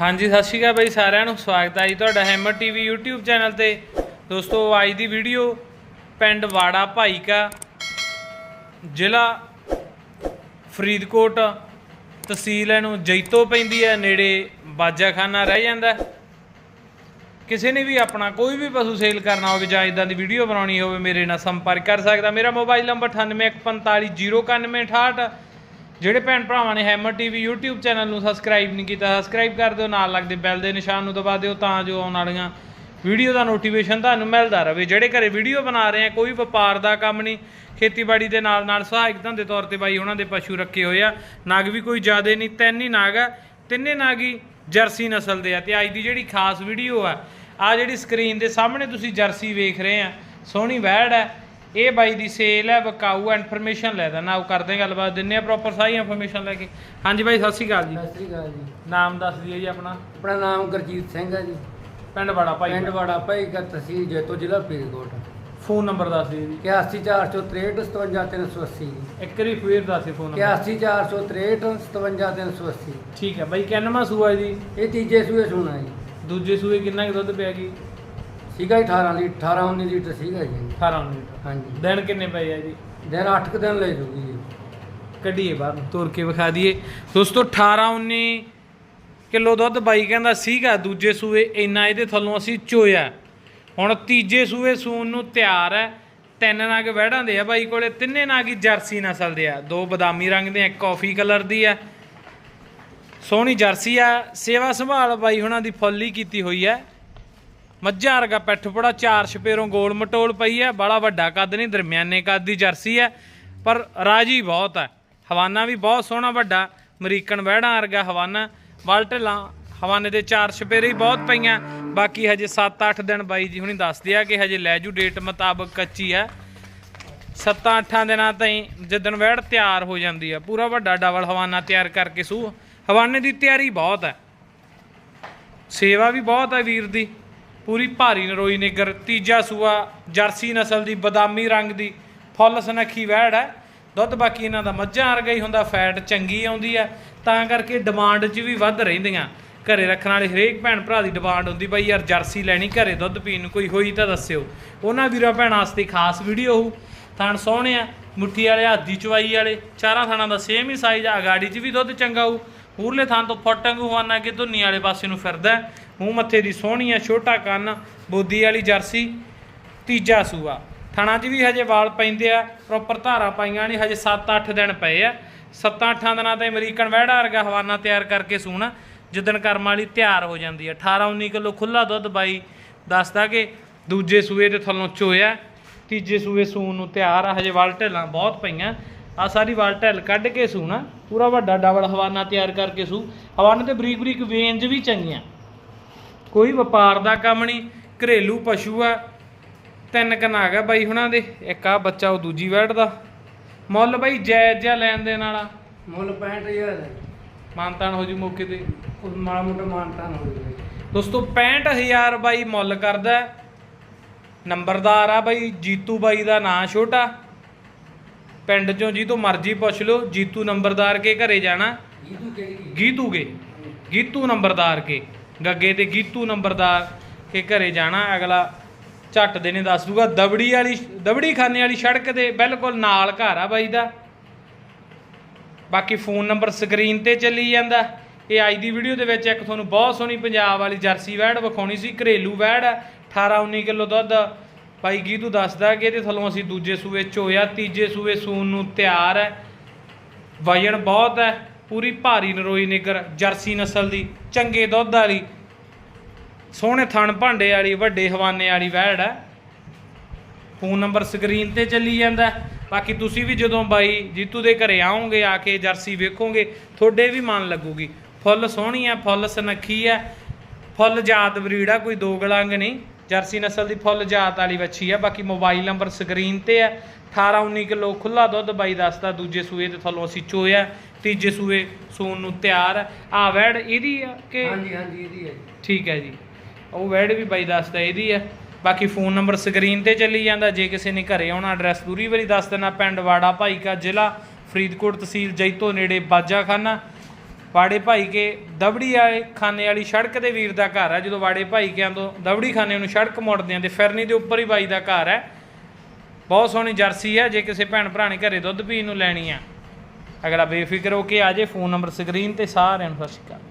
ਹਾਂਜੀ, ਸਤਿ ਸ਼੍ਰੀ ਅਕਾਲ ਬਾਈ ਸਾਰਿਆਂ ਨੂੰ। ਸਵਾਗਤ ਹੈ ਜੀ ਤੁਹਾਡਾ ਹੈਮਰ ਟੀਵੀ YouTube ਚੈਨਲ ਤੇ। ਦੋਸਤੋ, ਅੱਜ ਦੀ ਵੀਡੀਓ ਪਿੰਡ ਵਾੜਾ ਭਾਈਕਾ, ਜ਼ਿਲ੍ਹਾ ਫਰੀਦਕੋਟ ਤਹਿਸੀਲ ਇਹਨੂੰ ਜੈਤੋ ਪੈਂਦੀ ਹੈ, ਨੇੜੇ ਬਾਜਾਖਾਨਾ ਰਹਿ ਜਾਂਦਾ ਕਿਸੇ ਨੇ ਵੀ ਆਪਣਾ ਕੋਈ ਵੀ ਪਸ਼ੂ ਸੇਲ ਕਰਨਾ ਹੋਵੇ ਜਾਂ ਇਦਾਂ ਦੀ ਵੀਡੀਓ ਬਣਾਉਣੀ ਹੋਵੇ, ਮੇਰੇ ਨਾਲ ਸੰਪਰਕ ਕਰ ਸਕਦਾ। ਮੇਰਾ ਮੋਬਾਈਲ ਨੰਬਰ 9815409168 ਜਿਹੜੇ ਭੈਣ ਭਰਾਵਾਂ ਨੇ ਹੈਮਰ ਟੀਵੀ YouTube ਚੈਨਲ ਨੂੰ ਸਬਸਕ੍ਰਾਈਬ ਨਹੀਂ ਕੀਤਾ ਸਬਸਕ੍ਰਾਈਬ ਕਰ ਦਿਓ, ਨਾਲ ਲੱਗਦੇ ਬੈਲ ਦੇ ਨਿਸ਼ਾਨ ਨੂੰ ਦਬਾ ਦਿਓ ਤਾਂ ਜੋ ਆਉਣ ਵਾਲੀਆਂ ਵੀਡੀਓ ਦਾ ਨੋਟੀਫਿਕੇਸ਼ਨ ਤੁਹਾਨੂੰ ਮਿਲਦਾ ਰਹੇ। ਜਿਹੜੇ ਘਰੇ ਵੀਡੀਓ ਬਣਾ ਰਹੇ ਆ, ਕੋਈ ਵਪਾਰ ਦਾ ਕੰਮ ਨਹੀਂ, ਖੇਤੀਬਾੜੀ ਦੇ ਨਾਲ ਨਾਲ ਸਹਾਇਕ ਧੰਦੇ ਤੌਰ ਤੇ ਬਾਈ ਉਹਨਾਂ ਦੇ ਪਸ਼ੂ ਰੱਖੇ ਹੋਏ ਆ। ਨਾਗ ਵੀ ਕੋਈ ਜ਼ਿਆਦੇ ਨਹੀਂ, ਤਿੰਨ ਹੀ ਨਾਗ ਆ। ਤਿੰਨੇ ਨਾਗ ਹੀ ਜਰਸੀ ਨਸਲ ਦੇ ਆ ਤੇ ਅੱਜ ਦੀ ਜਿਹੜੀ ਖਾਸ ਵੀਡੀਓ ਆ ਆ ਜਿਹੜੀ ਸਕਰੀਨ ਦੇ ਸਾਹਮਣੇ ਤੁਸੀਂ ਜਰਸੀ ਵੇਖ ਰਹੇ ਆ, ਸੋਹਣੀ ਵੈੜ ਹੈ ਇਹ ਬਾਈ ਦੀ ਸੇਲ ਹੈ ਵਕਾਊ ਇਨਫੋਰਮੇਸ਼ਨ ਲੈ ਦਾ ਨਾਓ ਕਰਦੇ ਹਾਂ ਗੱਲਬਾਤ ਦਿੰਨੇ ਆ ਪ੍ਰੋਪਰ ਸਾਰੀ ਇਨਫੋਰਮੇਸ਼ਨ ਲੈ ਕੇ। ਹਾਂਜੀ ਬਾਈ ਸਤਿ ਸ਼੍ਰੀ ਅਕਾਲ ਜੀ। ਸਤਿ ਸ੍ਰੀ ਅਕਾਲ ਜੀ। ਨਾਮ ਦੱਸ ਦਈਏ ਜੀ ਆਪਣਾ। ਆਪਣਾ ਨਾਮ ਗੁਰਜੀਤ ਸਿੰਘ ਹੈ ਜੀ। ਪਿੰਡ ਵਾੜਾ ਭਾਈ ਪਿੰਡ ਵਾੜਾ ਭਾਈ ਕਾ ਤਹਿਸੀਲ ਜੈਤੋ ਜ਼ਿਲ੍ਹਾ ਫਰੀਦਕੋਟ। ਫੋਨ ਨੰਬਰ ਦੱਸ ਦਈਏ ਜੀ। 81463 ਜੀ ਇੱਕ ਵਾਰੀ ਫੇਰ ਦੱਸ ਦਿਓ ਫੋਨ ਨੰਬਰ 81463 ਠੀਕ ਹੈ ਬਾਈ ਕਿੰਨਵਾਂ ਸੂਆ ਜੀ? ਇਹ ਤੀਜੇ ਸੂਏ ਸੁਣਾ ਜੀ। ਦੂਜੇ ਸੂਏ ਕਿੰਨਾ ਕੁ ਦੁੱਧ ਪਿਆ ਗਈ ਸੀਗਾ ਜੀ 18 ਲੀਟਰ 18 19 ਲੀਟਰ ਸੀਗਾ ਜੀ। 18 ਲੀਟਰ ਹਾਂਜੀ। ਦਿਨ ਕਿੰਨੇ ਪਏ ਆ ਜੀ? ਦਿਨ 8 ਕੁ ਦਿਨ ਲੈ ਜੂਗੀ ਜੀ। ਕੱਢੀਏ ਬਾਹਰ ਨੂੰ, ਤੋੜ ਕੇ ਵਿਖਾ ਦਈਏ। ਦੋਸਤੋ 18 19 ਕਿਲੋ ਦੁੱਧ ਬਾਈ ਕਹਿੰਦਾ ਸੀਗਾ ਦੂਜੇ ਸੂਏ ਇੰਨਾ ਇਹਦੇ ਥੱਲੋਂ ਅਸੀਂ ਚੋਇਆ। ਹੁਣ ਤੀਜੇ ਸੂਏ ਸੂਣ ਨੂੰ ਤਿਆਰ ਹੈ। ਤਿੰਨ ਨਗ ਵਹਿੜਾਂ ਦੇ ਆ ਬਾਈ ਕੋਲੇ ਤਿੰਨੇ ਨਗ ਹੀ ਜਰਸੀ ਨਸਲ ਦੇ ਆ। ਦੋ ਬਦਾਮੀ ਰੰਗ ਦੇ ਆ ਇੱਕ ਕਾਫੀ ਕਲਰ ਦੀ ਆ ਸੋਹਣੀ ਜਰਸੀ ਆ। ਸੇਵਾ ਸੰਭਾਲ ਬਾਈ ਹੁਣਾਂ ਦੀ ਫੁੱਲ ਹੀ ਕੀਤੀ ਹੋਈ ਹੈ। ਮੱਝਾਂ ਵਰਗਾ ਪਿੱਠ ਪੜਾ, ਚਾਰ ਛਪੇਰੋਂ ਗੋਲ ਮਟੋਲ ਪਈ ਹੈ। ਬੜਾ ਵੱਡਾ ਕੱਦ ਨਹੀਂ, ਦਰਮਿਆਨੇ ਕੱਦ ਦੀ ਜਰਸੀ ਹੈ। ਪਰ ਰਾਜੀ ਬਹੁਤ ਹੈ। ਹਵਾਨਾ ਵੀ ਬਹੁਤ ਸੋਹਣਾ ਵੱਡਾ, ਅਮਰੀਕਨ ਵਹਿੜਾਂ ਵਰਗਾ ਹਵਾਨਾ। ਵਲਟਲਾਂ ਹਵਾਨੇ ਦੇ ਚਾਰ ਛਪੇਰੇ ਬਹੁਤ ਪਈਆਂ। ਬਾਕੀ ਹਜੇ 7-8 ਦਿਨ ਬਾਈ ਜੀ ਹੁਣੀ ਦੱਸਦੇ ਆ ਕਿ ਹਜੇ ਲੈ ਜੂ ਡੇਟ ਮੁਤਾਬਕ ਕੱਚੀ ਹੈ। 7-8 ਦਿਨਾਂ ਤਾਈਂ ਜਦੋਂ ਵਹਿੜ ਤਿਆਰ ਹੋ ਜਾਂਦੀ ਆ, ਪੂਰਾ ਵੱਡਾ ਡਬਲ ਹਵਾਨਾ ਤਿਆਰ ਕਰਕੇ ਸੂ। ਹਵਾਨੇ ਦੀ ਤਿਆਰੀ ਬਹੁਤ ਹੈ। ਸੇਵਾ ਵੀ ਬਹੁਤ ਹੈ ਵੀਰ ਦੀ। ਪੂਰੀ ਭਾਰੀ ਨਰੋਈ ਨਿਗਰ, ਤੀਜਾ ਸੂਆ, ਜਰਸੀ ਨਸਲ ਦੀ ਬਦਾਮੀ ਰੰਗ ਦੀ, ਫੁੱਲ ਸਨਖੀ ਵਹਿੜ ਹੈ। ਦੁੱਧ ਬਾਕੀ ਇਹਨਾਂ ਦਾ ਮੱਝਾਂ ਵਰਗਾ ਹੀ ਹੁੰਦਾ, ਫੈਟ ਚੰਗੀ ਆਉਂਦੀ ਹੈ, ਤਾਂ ਕਰਕੇ ਡਿਮਾਂਡ 'ਚ ਵੀ ਵੱਧ ਰਹਿੰਦੀਆਂ। ਘਰੇ ਰੱਖਣ ਵਾਲੇ ਹਰੇਕ ਭੈਣ ਭਰਾ ਦੀ ਡਿਮਾਂਡ ਹੁੰਦੀ ਬਈ ਯਾਰ ਜਰਸੀ ਲੈਣੀ, ਘਰੇ ਦੁੱਧ ਪੀਣ ਨੂੰ ਕੋਈ ਹੋਈ ਤਾਂ ਦੱਸਿਓ। ਉਹਨਾਂ ਵੀਰਾਂ ਭੈਣਾਂ ਵਾਸਤੇ ਖਾਸ ਵੀਡੀਓ ਹੋਊ। ਥਣ ਸੋਹਣੇ ਆ, ਮੁੱਠੀ ਵਾਲੇ ਹੱਦੀ ਚਵਾਈ ਵਾਲੇ, ਚਾਰਾਂ ਥਾਣਾ ਦਾ ਸੇਮ ਹੀ ਸਾਈਜ਼ ਆ ਗਾੜੀ 'ਚ ਵੀ ਦੁੱਧ ਚੰਗਾ ਹੋਊ। ਮੂਰਲੇ ਥਾਂ ਤੋਂ ਫਟੰਗੂ ਹਵਾਨਾ ਕਿ ਧੁੰਨੀ ਵਾਲੇ ਪਾਸੇ ਨੂੰ ਫਿਰਦਾ ਮੂੰਹ ਮੱਥੇ ਦੀ ਸੋਹਣੀ ਆ, ਛੋਟਾ ਕੰਨ, ਬੋਦੀ ਵਾਲੀ ਜਰਸੀ, ਤੀਜਾ ਸੂਆ। ਥਣਾ 'ਚ ਵੀ ਹਜੇ ਵਾਲ ਪੈਂਦੇ ਆ ਪ੍ਰੋਪਰ ਧਾਰਾ ਪਾਈਆਂ ਨਹੀਂ, ਹਜੇ 7-8 ਦਿਨ ਪਏ ਆ। 7-8 ਦਿਨਾਂ ਤੇ ਅਮਰੀਕਨ ਵਹਿੜਾ ਵਰਗਾ ਹਵਾਨਾ ਤਿਆਰ ਕਰਕੇ ਸੂਣਾ, ਜਿੱਦਣ ਕਰਮ ਵਾਲੀ ਤਿਆਰ ਹੋ ਜਾਂਦੀ ਆ। 18-19 ਕਿਲੋ ਖੁੱਲਾ ਦੁੱਧ ਬਾਈ, ਦੱਸਦਾ ਕਿ ਦੂਜੇ ਸੂਏ ਦੇ ਥੱਲੋਂ ਚੋਇਆ, ਤੀਜੇ ਸੂਏ ਸੂਣ ਨੂੰ ਤਿਆਰ ਆ। ਹਜੇ ਵਾਲ ਢੇਲਾਂ ਬਹੁਤ ਪਈਆਂ, ਆ ਸਾਰੀ ਵਾਲ ਢਿੱਲ ਕੱਢ ਕੇ ਸੂਣਾ। ਪੂਰਾ ਵੱਡਾ ਡਬਲ ਹਵਾਨਾ ਤਿਆਰ ਕਰਕੇ ਸੂ। ਹਵਾਨੇ ਤੇ ਬਰੀਕ ਬਰੀਕ ਵੇਂਜ ਵੀ ਚੰਗੀਆਂ। ਕੋਈ ਵਪਾਰ ਦਾ ਕੰਮ ਨਹੀਂ ਘਰੇਲੂ ਪਸ਼ੂ ਆ। ਤਿੰਨ ਕਨਾਗ ਆ ਬਾਈ ਹੁਣਾਂ ਦੇ ਇੱਕ ਆ ਬੱਚਾ ਉਹ ਦੂਜੀ ਵੈੜ ਦਾ। ਮੁੱਲ ਬਾਈ ਜਾਇਜ਼ ਜਿਹਾ ਲੈਣ ਦੇਣ ਵਾਲਾ। ਮੁੱਲ 65000 ਹੈ। ਮਾਨਤਾਨ ਹੋ ਜੂ ਮੌਕੇ ਤੇ। ਉਹ ਮਾੜਾ ਮੋਟਾ ਮਾਨਤਾ ਨਾ ਹੋ ਜਾਵੇ ਦੋਸਤੋ 65000 ਬਾਈ ਮੁੱਲ ਕਰਦਾ। ਨੰਬਰਦਾਰ ਆ ਬਾਈ ਜੀਤੂ ਬਾਈ ਦਾ ਨਾਂ ਛੋਟਾ। ਪਿੰਡ ਚੋਂ ਜੀ ਤੋਂ ਮਰਜ਼ੀ ਪੁੱਛ ਲਓ ਜੀਤੂ ਨੰਬਰਦਾਰ ਕੇ ਘਰੇ ਜਾਣਾ। ਇਹ ਕਿਹੜੀ ਗੀਤੂ ਕੇ। ਗੀਤੂ ਨੰਬਰਦਾਰ ਕੇ। ਗੱਗੇ ਤੇ ਗੀਤੂ ਨੰਬਰਦਾਰ ਕੇ ਘਰੇ ਜਾਣਾ ਅਗਲਾ ਝੱਟ ਦੇ ਨੇ ਦੱਸ ਦੂਗਾ ਦਬੜੀ ਵਾਲੀ ਦਬੜੀ ਖਾਨੇ ਵਾਲੀ ਸੜਕ ਦੇ ਬਿਲਕੁਲ ਨਾਲ ਘਰ ਆ ਬਾਈ ਦਾ। ਬਾਕੀ ਫੋਨ ਨੰਬਰ ਸਕਰੀਨ ਤੇ ਚੱਲੀ ਜਾਂਦਾ। ਇਹ ਅੱਜ ਦੀ ਵੀਡੀਓ ਦੇ ਵਿੱਚ ਇੱਕ ਤੁਹਾਨੂੰ ਬਹੁਤ ਸੋਹਣੀ ਪੰਜਾਬ ਵਾਲੀ ਜਰਸੀ ਵੈੜ ਵਿਖਾਉਣੀ ਸੀ ਘਰੇਲੂ ਵੈੜ ਆ, 18 19 ਕਿਲੋ ਦੁੱਧ। ਭਾਈ ਗੀਤੂ ਦੱਸਦਾ ਕਿ ਇਹਦੇ ਥੱਲੋਂ ਅਸੀਂ ਦੂਜੇ ਸੂਏ ਚੋਇਆ ਤੀਜੇ ਸੂਏ ਸੂਣ ਨੂੰ ਤਿਆਰ ਹੈ। ਵਜਨ ਬਹੁਤ ਹੈ। ਪੂਰੀ ਭਾਰੀ ਨਰੋਈ ਨਿਗਰ ਜਰਸੀ ਨਸਲ ਦੀ, ਚੰਗੇ ਦੁੱਧ ਵਾਲੀ, ਸੋਹਣੇ ਥਣ ਭਾਂਡੇ ਵਾਲੀ, ਵੱਡੇ ਹਵਾਨੇ ਵਾਲੀ ਵੈੜ ਹੈ। ਫੋਨ ਨੰਬਰ ਸਕਰੀਨ ਤੇ ਚੱਲੀ ਜਾਂਦਾ ਬਾਕੀ ਤੁਸੀਂ ਵੀ ਜਦੋਂ ਬਾਈ ਜੀਤੂ ਦੇ ਘਰੇ ਆਓਗੇ, ਆ ਕੇ ਜਰਸੀ ਵੇਖੋਗੇ, ਤੁਹਾਡੇ ਵੀ ਮਨ ਲੱਗੂਗੀ। ਫੁੱਲ ਸੋਹਣੀ ਆ ਫੁੱਲ ਸਨੱਖੀ ਆ ਫੁੱਲ ਜਾਤ ਬਰੀਡ ਆ, ਕੋਈ ਦੋ ਗਲਾਂਗ ਨਹੀਂ। ਜਰਸੀ ਨਸਲ ਦੀ ਫੁੱਲ ਜਾਤ ਵਾਲੀ ਵੱਛੀ ਆ ਬਾਕੀ ਮੋਬਾਈਲ ਨੰਬਰ ਸਕਰੀਨ ਤੇ ਆ। 18 19 ਕਿਲੋ ਖੁੱਲਾ ਦੁੱਧ ਬਾਈ ਦੱਸਦਾ ਦੂਜੇ ਸੂਏ ਤੇ ਥੱਲੋਂ ਅਸੀਂ ਚੋਇਆ ਤੀਜੇ ਸੂਏ ਸੂਣ ਨੂੰ ਤਿਆਰ। ਆ ਵੈੜ ਇਹਦੀ ਆ ਕਿ ਹਾਂਜੀ ਹਾਂਜੀ ਇਹਦੀ ਹੈ। ਠੀਕ ਹੈ ਜੀ। ਉਹ ਵੈਡ ਵੀ ਬਾਈ ਦੱਸਦਾ ਇਹਦੀ ਹੈ ਬਾਕੀ ਫੋਨ ਨੰਬਰ ਸਕਰੀਨ ਤੇ ਚੱਲੀ ਜਾਂਦਾ। ਜੇ ਕਿਸੇ ਨੇ ਘਰੇ ਆਉਣਾ ਐਡਰੈਸ ਦੂਰੀ ਵਾਰੀ ਦੱਸ ਦੇਣਾ। ਪਿੰਡ ਵਾੜਾ ਭਾਈਕਾ ਜ਼ਿਲ੍ਹਾ ਫਰੀਦਕੋਟ ਤਹਿਸੀਲ ਜੈਤੋ ਨੇੜੇ ਬਾਜਾਖਾਨਾ। ਵਾੜੇ ਭਾਈ ਕੇ ਦਬੜੀ ਵਾਲੇ ਖਾਨੇ ਵਾਲੀ ਸੜਕ ਦੇ ਵੀਰ ਦਾ ਘਰ ਹੈ। ਜਦੋਂ ਵਾੜੇ ਭਾਈ ਕਿਆਂ ਤੋਂ ਦਬੜੀ ਖਾਨੇ ਨੂੰ ਸੜਕ ਮੁੜਦੇ ਆਂ ਤੇ ਫਿਰਨੀ ਦੇ ਉੱਪਰ ਹੀ ਬਾਈ ਦਾ ਘਰ ਹੈ। ਬਹੁਤ ਸੋਹਣੀ ਜਰਸੀ ਹੈ। ਜੇ ਕਿਸੇ ਭੈਣ ਭਰਾ ਨੇ ਘਰੇ ਦੁੱਧ ਪੀਣ ਨੂੰ ਲੈਣੀ ਆ। ਅਗਲਾ ਬੇਫਿਕਰ ਹੋ ਕੇ ਆ ਜੇ ਫੋਨ ਨੰਬਰ ਸਕਰੀਨ ਤੇ ਸਾਰਿਆਂ ਨੂੰ ਸਤਿ ਸ਼੍ਰੀ ਅਕਾਲ।